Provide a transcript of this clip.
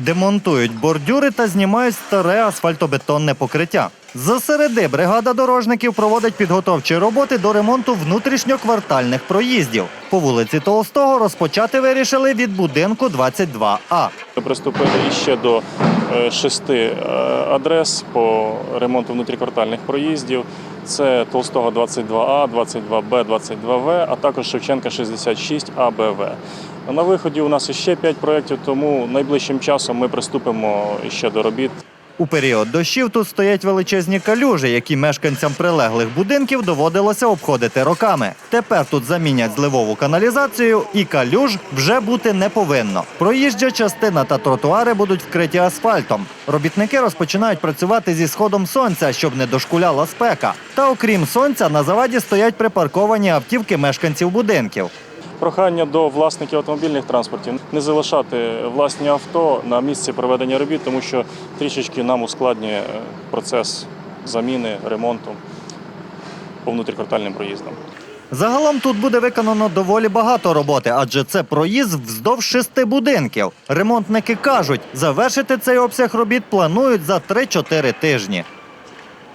Демонтують бордюри та знімають старе асфальтобетонне покриття. Зсереди бригада дорожників проводить підготовчі роботи до ремонту внутрішньоквартальних проїздів. По вулиці Толстого розпочати вирішили від будинку 22А. Приступили іще до е, шести е, адрес по ремонту внутріквартальних проїздів. Це Толстого 22А, 22Б, 22В, а також Шевченка 66 АБВ. На виході у нас ще 5 проєктів, тому найближчим часом ми приступимо ще до робіт. У період дощів тут стоять величезні калюжі, які мешканцям прилеглих будинків доводилося обходити роками. Тепер тут замінять зливову каналізацію, і калюж вже бути не повинно. Проїжджа частина та тротуари будуть вкриті асфальтом. Робітники розпочинають працювати зі сходом сонця, щоб не дошкуляла спека. Та окрім сонця, на заваді стоять припарковані автівки мешканців будинків. Прохання до власників автомобільних транспортів не залишати власні авто на місці проведення робіт, тому що трішечки нам ускладнює е, процес заміни, ремонту по внутріквартальним проїздам. Загалом тут буде виконано доволі багато роботи, адже це проїзд вздовж шести будинків. Ремонтники кажуть, завершити цей обсяг робіт планують за 3-4 тижні.